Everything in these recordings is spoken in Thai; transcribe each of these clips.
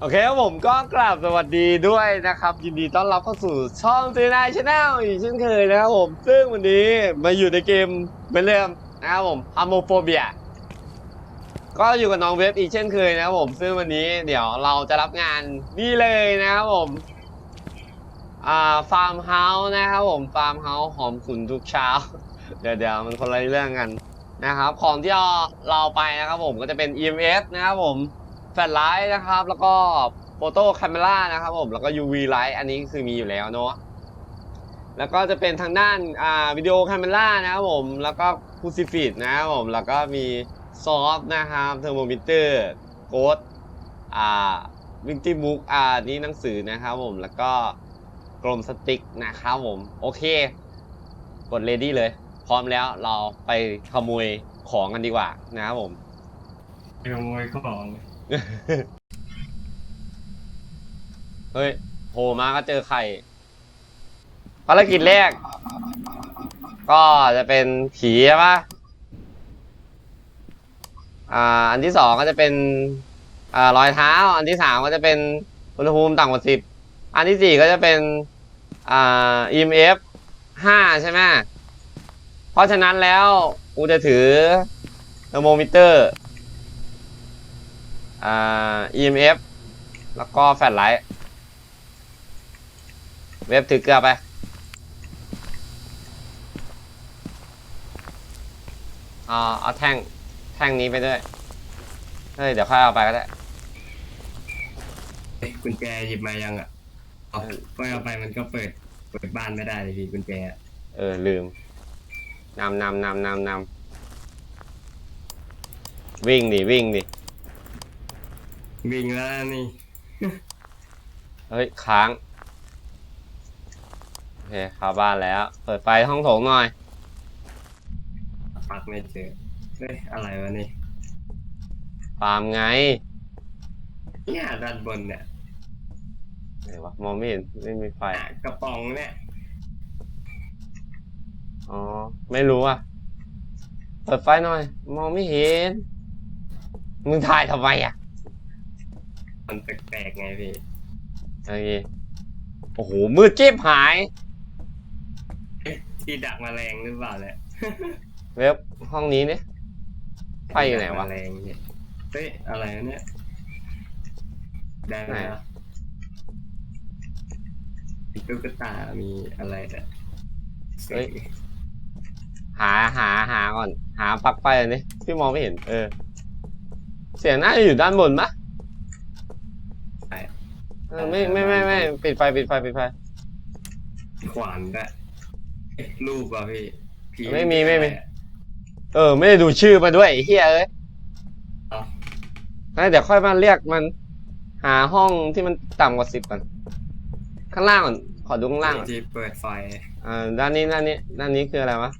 โอเคครับผมก็กราบสวัสดีด้วยนะครับ ยินดีต้อนรับเข้าสู่ช่องซีนายชาแนลอีกเช่นเคยนะครับผม ซึ่งวันนี้มาอยู่ในเกมเป็นเริ่มนะครับผมอะโมโฟเบียก็อยู่กับน้องเว็บอีกเช่นเคยนะครับผม ซึ่งวันนี้เดี๋ยวเราจะรับงานนี่เลยนะครับผมอ่าฟาร์มเฮาส์นะครับผมฟาร์มเฮาส์หอมขุนทุกเช้า เดี๋ยวเดี๋ยวมันคนละเรื่องกันนะครับ ของที่เราไปนะครับผมก็จะเป็น EMS นะครับผม แฟลชไลท์นะครับ แล้วก็โฟโต้คาเมรานะครับผม แล้วก็ UV ไลท์อันนี้คือมีอยู่แล้วเนาะ แล้วก็จะเป็นทางด้านอ่าวิดีโอคาเมรานะครับผม แล้วก็คูซิฟิตนะครับผม แล้วก็มีซอฟนะครับเทอร์โมมิเตอร์โกดอ่าวิงตี้บุ๊กอ่านี่หนังสือนะครับผม แล้วก็กลมสติ๊กนะครับผม โอเค กดเลดี้เลย พร้อมแล้วเราไปขโมยของกันดีกว่านะครับผม ขโมยของ เฮ้ยโผล่มาก็เจอไข่ภารกิจแรก ก็จะเป็นผีใช่ปะอ่า อันที่สองก็จะเป็นอ่ารอยเท้า อันที่สามก็จะเป็นอุณหภูมิต่ำกว่าสิบ อันที่สี่ก็จะเป็นอ่า EMF ห้าใช่ไหมเพราะฉะนั้นแล้วกูจะถือเทอร์โมมิเตอร์ อ่า EMF แล้วก็แฟลชไลท์เว็บถือเกลือไปเอาเอาแท่ง แท่งนี้ไปด้วย เฮ้ย เดี๋ยวค่อยเอาไปก็ได้ เอ๊ะกุญแจหยิบมายังอะอ๋อเออไม่เอาไปมันก็เปิด เปิดบ้านไม่ได้เลยพี่กุญแจอะเออ ลืม นำนำนำนำนำวิ่งดิ วิ่งดิ วิ่งแล้วนี่ เฮ้ย ค้าง โอเคเข้าบ้านแล้ว เปิดไฟห้องโถงหน่อย ปักไม่เจอ เฮ้ย อะไรวะนี่ฟาร์มไงเนี่ยด้านบนเนี่ยไหนวะมองไม่เห็นไม่มีไฟ อะกระป๋องเนี่ย อ๋อ ไม่รู้อะ เปิดไฟหน่อย มองไม่เห็น มึงถ่ายทำไมอะ มันแปลกๆไงพี่โอเคโอ้โหมืดเจ็บหายเอ๊ะที่ดักแมลงหรือเปล่าเนี่ยเว็บห้องนี้เนี่ยไปอยู่ไหนวะดักแมลงเนี่ยเฮ้ยอะไรวะเนี่ยได้ไหมไหนวะมีตุ๊กตามีอะไรเนี่ยเฮ้ยหาหาหาก่อน หาปลั๊กไฟอันนี้พี่มองไม่เห็น เออ เสียงน่าจะอยู่ด้านบนปะใช่ เออไม่ไม่ไม่ไม่ปิดไฟปิดไฟปิดไฟ ขวานด้วยเอ๊ะรูปอะพี่ผีไม่มีไม่มี เออ ไม่ได้ดูชื่อมาด้วยไอ้เฮียเอ้ยเอ้างั้นเดี๋ยวค่อยมาเรียกมัน หาห้องที่มันต่ำกว่าสิบก่อนข้างล่างก่อนขอดูข้างล่างก่อนที่เปิดไฟอ่าด้านนี้ด้านนี้ด้านนี้คืออะไรวะ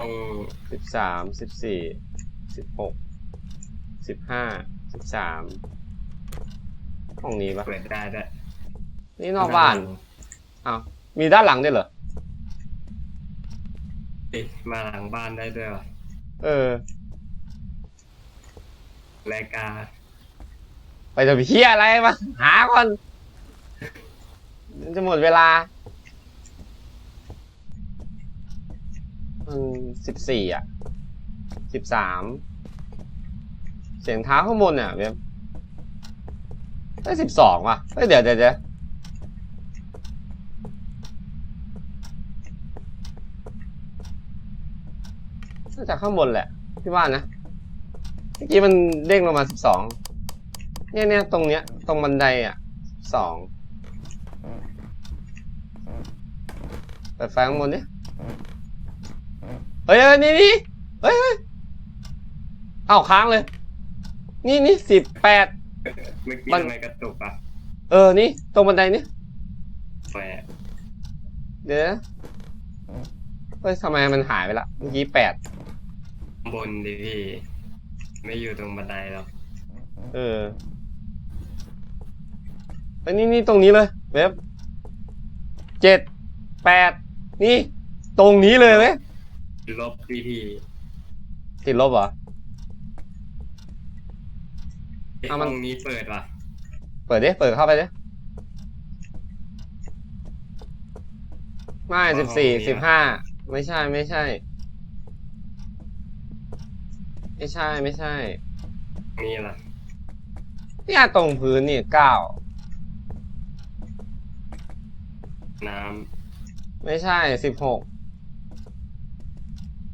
ตรงสิบสามสิบสี่ สิบหกสิบห้าสิบสามห้องนี้ปะเปิดได้ด้วยนี่นอกบ้านอ้าวมีด้านหลังด้วยเหรอเอ๊ะมาหลังบ้านได้ด้วยวะเออรายการไปจะไปเฮียอะไรมาหาก่อนจะหมดเวลาอืมสิบสี่อะ สิบสามเสียงเท้าข้างบนเนี่ยเว็บได้สิบสองว่ะเฮ้เดี๋ยวเดี๋ยวเดี๋ยวน่าจะข้างบนแหละพี่ว่านะเมื่อกี้มันเด้งลงมาสิบสองเนี่ยเนี่ยตรงเนี้ยตรงบันไดอะสองเปิดไฟข้างบนดิเฮ้ยเฮ้ยนี่นี่เฮ้ย อ้าค้างเลย นี่นี่สิบแปด เมื่อกี้มัน ทำไมกระตุกอะเออนี่ ตรงบันไดนี่แหมเดี๋ยวนะเฮ้ยทำไมมันหายไปละเมื่อกี้แปดบนดิพี่ ไม่อยู่ตรงบันไดหรอกเออเฮ้ยนี่นี่ตรงนี้เลยเว็บเจ็ดแปดนี่ ตรงนี้เลยเว้ยลบพี่พี่ติดลบเหรอ ไอ้ อะ ห้มันองนี้เปิดว่ะ เปิดดิ เปิดเข้าไปดิ ไม่สิบสี่สิบห้า ไม่ใช่ไม่ใช่ ไม่ใช่ไม่ใช่ นี่ล่ะเนี่ยตรงพื้นนี่เก้า น้ไม่ใช่สิบหก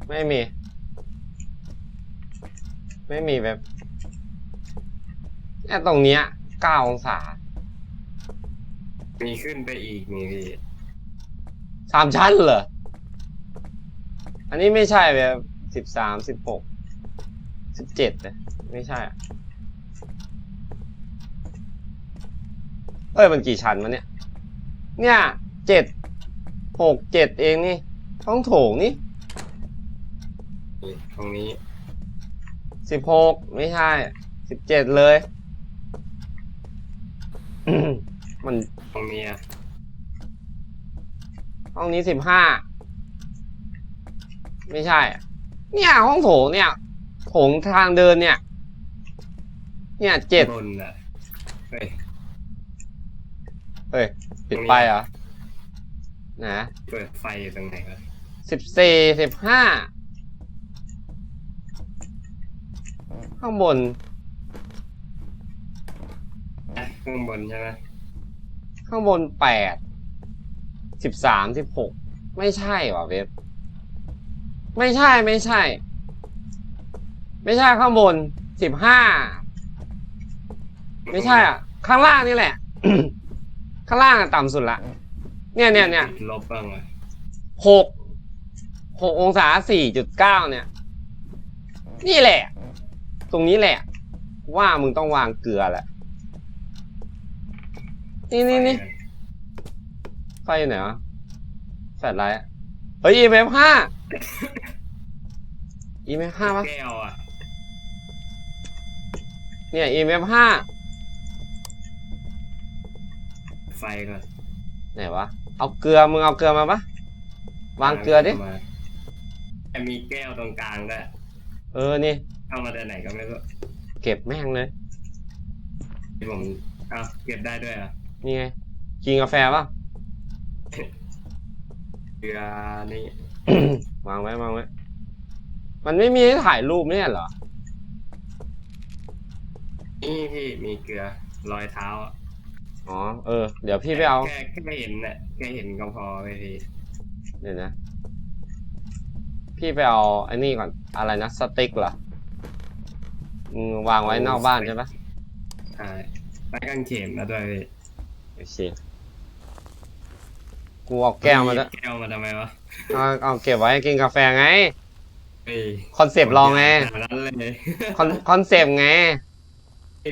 ไม่มี ไม่มีแบบ เนี่ยตรงเนี้ยเก้าองศาำมีขึ้นไปอีกนี่พี่สามชั้นเหรอ อันนี้ไม่ใช่แบบสิบสามสิบหกสิบเจ็ดนะไม่ใช่อะเอ้ยมันกี่ชั้นวะเนี่ย เนี่ยเจ็ดหกเจ็ดเองนี่ท้องโถงนี่นี่ตรงนี้สิบหกไม่ใช่สิบเจ็ดเลยอื มมันตรงนี้อะห้องนี้สิบห้าไม่ใช่อะเนี่ยห้องโถงเนี่ยโถงทางเดินเนี่ย เนี่ยเจ็ดบนอะเฮ้ยเฮ้ยปิดไปเหรอนะเปิดไฟอยู่ตรงไหนวะสิบสี่สิบห้าข้างบนอะ ข้างบนใช่ไหมข้างบนแปดสิบสามสิบหกไม่ใช่ว่ะเว็บ ไม่ใช่ไม่ใช่ ไม่ใช่ข้างบนสิบห้าไม่ใช่อะ ข้างล่างนี่แหละ ข้างล่างอะต่ำสุดละ เนี่ยเนี่ยเนี่ยติดลบบ้างอะหกหกองศาสี่จุดเก้าเนี่ย นี่แหละ ตรงนี้แหละ ว่ามึงต้องวางเกลือแหละ นี่นี่นี่ไฟอยู่ไหนวะแฟลชไลท์อะเฮ้ย EMF ห้า EMF ห้าปะแก้วอะเนี่ย EMF ห้าไฟก่อนไหนวะ เอาเกลือมึงเอาเกลือมาปะวางเกลือดิ มาแต่มีแก้วตรงกลางด้วยเออนี่เข้ามาได้ไหนก็ไม่รู้เก็บแม่งเลย ที่ผมเอ้าเก็บได้ด้วยอะ นี่ไงกินกาแฟปะเกลือนี่ วางไว้วางไว้ มันไม่มีให้ถ่ายรูปไม่ใช่เหรอ นี่พี่มีเกลือรอยเท้าอะอ๋อ เออ เดี๋ยวพี่ไปเอา แค่แค่เห็นน่ะแค่เห็นก็พอไปพี่เดี๋ยวนะ พี่ไปเอาไอ้นี่ก่อน อะไรนะ สติ๊กเหรอมึงวางไว้นอกบ้านใช่ปะใช่ไปกางเขนแล้วด้วยพี่ โอเค กูเอาแก้วมาด้วยแก้วมาทำไมวะเอาเอาเก็บไว้กินกาแฟไง เฮ้ยคอนเซปต์ลองไง ขนาดนั้นเลยคอนคอนเซปต์ไง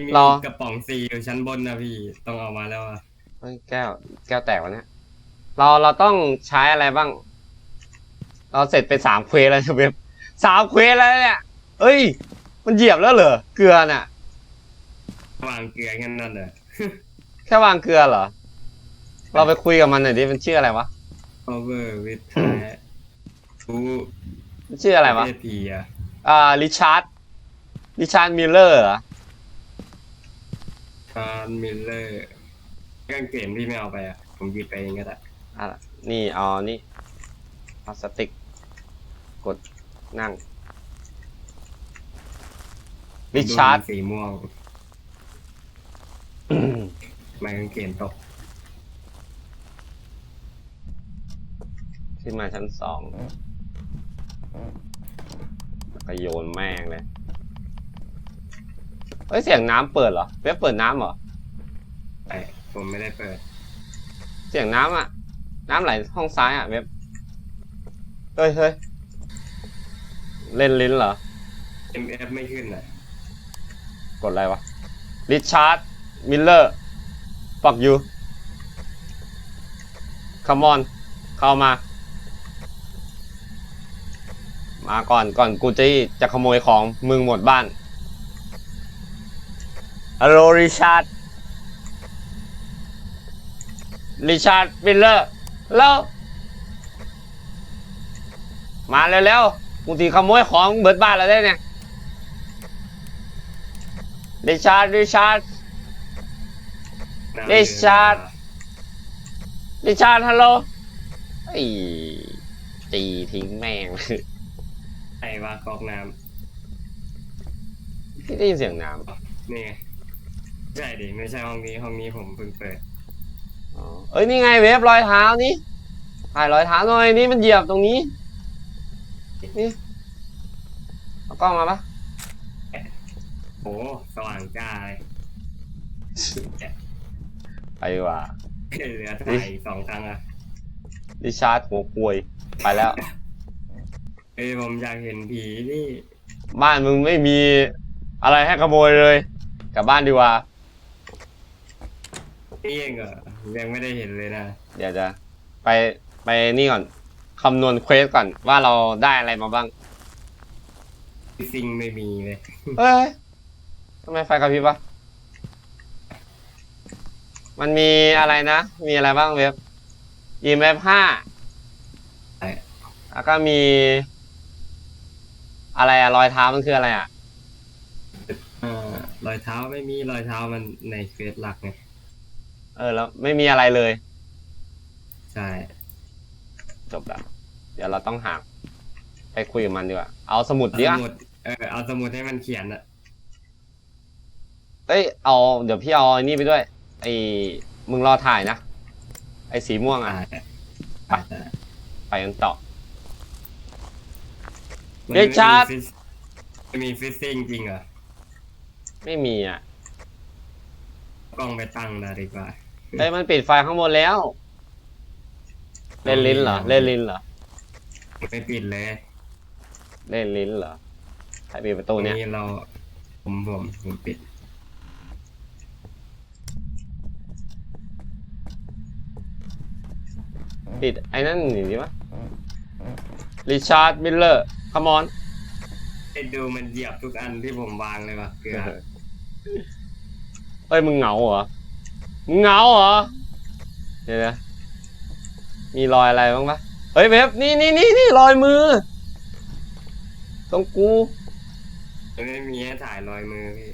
มีรอ กระป๋องซีอยู่ชั้นบนนะพี่ ต้องเอามาแล้วอะเฮ้ยแก้ว แก้วแตกวะเนี่ย เราเราต้องใช้อะไรบ้าง เราเสร็จไปสามเควสแล้วใช่ไหมสามเควสแล้วเนี่ย เอ้ย มันเหยียบแล้วเหรอ เกลือน่ะ วางเกลือแค่นั้นเลย แค่วางเกลือเหรอ เราไปคุยกับมันหน่อยดิมันชื่ออะไรวะ cover with ทูมันชื่ออะไรวะเพียอ่าริชาร์ดริชาร์ดมิลเลอร์เหรอทานมิลเลอร์กางเกงพี่ไม่เอาไปอะผมหยิบไปเองก็ได้อะนี่เอานี่พลาสติก กดนั่งริชาร์ดดูมันสีม่วง ไม้กางเกงตก ขึ้นมาชั้นสองแล้วก็โยนแม่งเลย เฮ้ย เสียงน้ำเปิดเหรอเว็บเปิดน้ำเหรอไอ้ผมไม่ได้เปิด เสียงน้ำอะน้ำไหลห้องซ้ายอะเว็บเฮ้ยเฮ้ยเล่นลิ้นเหรอ MF ไม่ขึ้นอะ กดอะไรวะริชาร์ดมิลเลอร์ ฟักยูคัมออนเข้ามา มาก่อนก่อนกูจะจะขโมยของมึงหมดบ้านฮัลโหลริชาร์ดริชาร์ดมิลเลอร์แล้วมาเร็วแล้วกูตีขโมยของเบิดบ้านแล้วได้เนี่ยดิชาร์ดดิชาร์ด เดชาร์ดดิชาร์ดฮัลโหลไอ้ตีทิ้งแม่งไอ้ว่ากอกน้พี่ได้ยินเสียงน้ำนี่ไงใช่ดิไม่ใช่ห้องนี้ห้องนี้ผมเพิ่งเปิดำอ๋อเอ้ยนี่ไงเวฟรอยเท้านี่ถ่ายรอยเท้าหน่อยนี่มันเหยียบตรงนี้นี่เอากล้องมาปะโอ้สว่างจ้าเลย ไปดีกว่าเหลือถ่ายอีกสองครั้งอะดิชาร์ดหัวควยไปแล้วเอ้ยผมอยากเห็นผีนี่ บ้านมึงไม่มีอะไรให้ขโมยเลย กลับบ้านดีกว่านี่เองเหรอยังไม่ได้เห็นเลยนะเดี๋ยวจะไปไปนี่ก่อนคำนวณเควสก่อนว่าเราได้อะไรมาบ้างซิงไม่มีเลยเอ้ยทำไมไฟกระพริบวะ มันมีอะไรนะ มีอะไรบ้างเว็บ EMF ห้าไอ้แล้วก็มี อะไรอะรอยเท้ามันคืออะไรอะเอ่อรอยเท้าไม่มีรอยเท้ามันในเฟซหลักไงเออ แล้วไม่มีอะไรเลย ใช่จบละเดี๋ยวเราต้องหาไปคุยกับมันดีกว่า เอาสมุดเอาดิสอะมุดเออเอาสมุดให้มันเขียนอะเอ้ย เอา เดี๋ยวพี่เอาไอ้นี่ไปด้วย ไอ้มึงรอถ่ายนะ ไอ้สีม่วงอ่าอะไป ไปกันต่อ มันเดชาร์ดไม่มีฟิซซิ่งจริงเหรอไม่มีอะกล้องไปตั้งนะดีกว่าเอ้ยมันปิดไฟข้างบนแล้ว เล่นลิ้นเหรอ เล่นลิ้นเหรอไม่ปิดเลยเล่นลิ้นเหรอใครปิดประตูเนี่ยนี่เรา ผมผมผมปิด ปิดไอ้นั่นหนีดิวะริชาร์ดมิลเลอร์คามอนไอ้ดูมันเหยียบทุกอันที่ผมวางเลยว่ะเกลือเอ้ยมึงเหงาเหรอ มึงเหงาเหรอ เดี๋ยวนะ มีรอยอะไรบ้างปะเฮ้ยเว็บนี่นี่นี่นี่รอยมือ ตรงกูไม่มีให้ถ่ายรอยมือพี่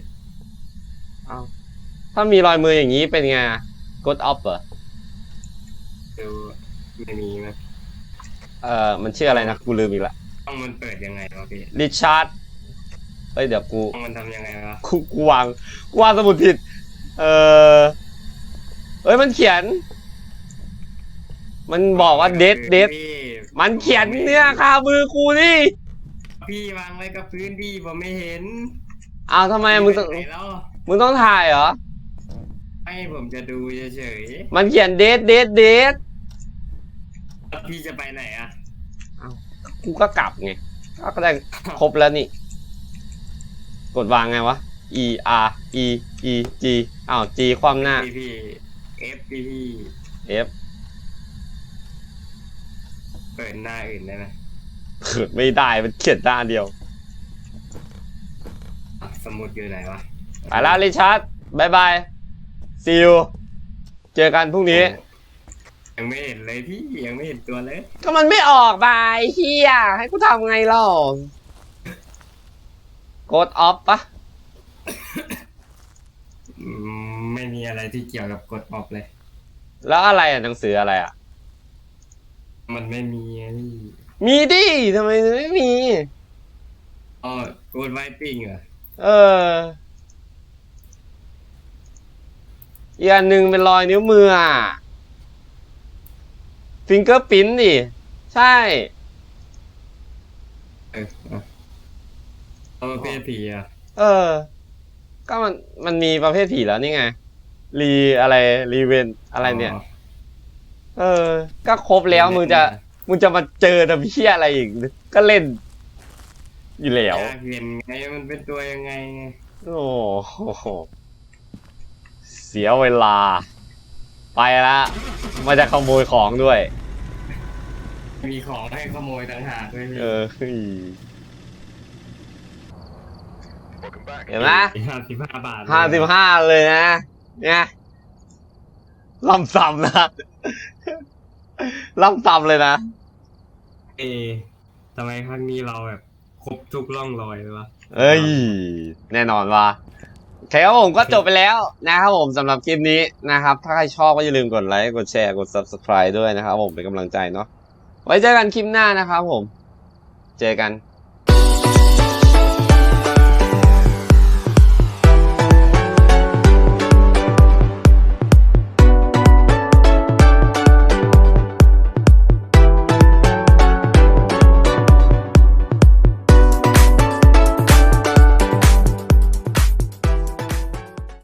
เอาถ้ามีรอยมืออย่างนี้เป็นไง กดออฟเหรอดู ไม่มีไหมเอ่อมันชื่ออะไรนะกูลืมอีกละกล้องมันเปิดยังไงวะพี่ริชาร์ดเอ้ยเดี๋ยวกูกล้องมันทำยังไงวะกูกูวางกูวางสมุดผิด เออเอ้ยมันเขียน มันบอกว่าเดทเดทพี่มันเขียนเนี่ยคามือกูนี่พี่วางไว้กับพื้นพี่ผมไม่เห็นอ้าวทำไมมึงต้องไหนแล้วมึงต้องถ่ายเหรอ ให้ผมจะดูเฉยมันเขียนเดทเดทเดทๆแล้ว พี่จะไปไหนอะกูก็กลับไงก็ได้ครบแล้วนี่ กดวางไงวะ E R E E G อ้าว G ความหน้าพี่พี่ F พี่พี่ F เปิดหน้าอื่นได้ไหมเปิดไม่ได้มันเขียนหน้าเดียวอะสมุดอยู่ไหนวะไปแล้วริชาร์ดบายบายซีอูเจอกันพรุ่งนี้ ยังไม่เห็นเลยพี่ยังไม่เห็นตัวเลย ก็มันไม่ออกบายเฮียให้กูทำไงเล่ากดออฟปะอืมไม่มีอะไรที่เกี่ยวกับกดออกเลย แล้วอะไรอะหนังสืออะไรอะ มันไม่มีอะพี่มีดิทำไมไม่มี อ๋อกดไวปิ้งเหรอเอออีกอันหนึ่งเป็นรอยนิ้วมืออะ ฟิงเกอร์ปิ้นดิ ใช่ เออเอาเอาประเภทผีอะเออ ก็มันมันมีประเภทผีแล้วนี่ไง รีอะไรรีเวนอะไรเนี่ย เออ ก็ครบแล้วมึงจะมึงจะมาเจอทำเพี้ยอะไรอีก ก็เล่น อยู่แล้ว อยากเห็นไงมันเป็นตัวยังไงไง โอ้โห เสียเวลา ไปละมาจะขโมยของด้วย มีของให้ขโมยต่างหากด้วยพี่เออเฮ้ยเห็นไหมห้าสิบห้าบาทห้าสิบห้าเลยนะ เนี่ยล่ำซ้ำนะล่ำซ้ำเลยนะ เอทำไมครั้งนี้เราแบบ ครบทุกร่องรอยเลยวะ เอ้ย แน่นอนว่า โอเคครับผมก็จบไปแล้วนะครับผมสำหรับคลิปนี้นะครับ ถ้าใครชอบก็อย่าลืมกดไลค์กดแชร์กด subscribe ด้วยนะครับผมเป็นกำลังใจเนาะไว้เจอกันคลิปหน้านะครับผม เจอกัน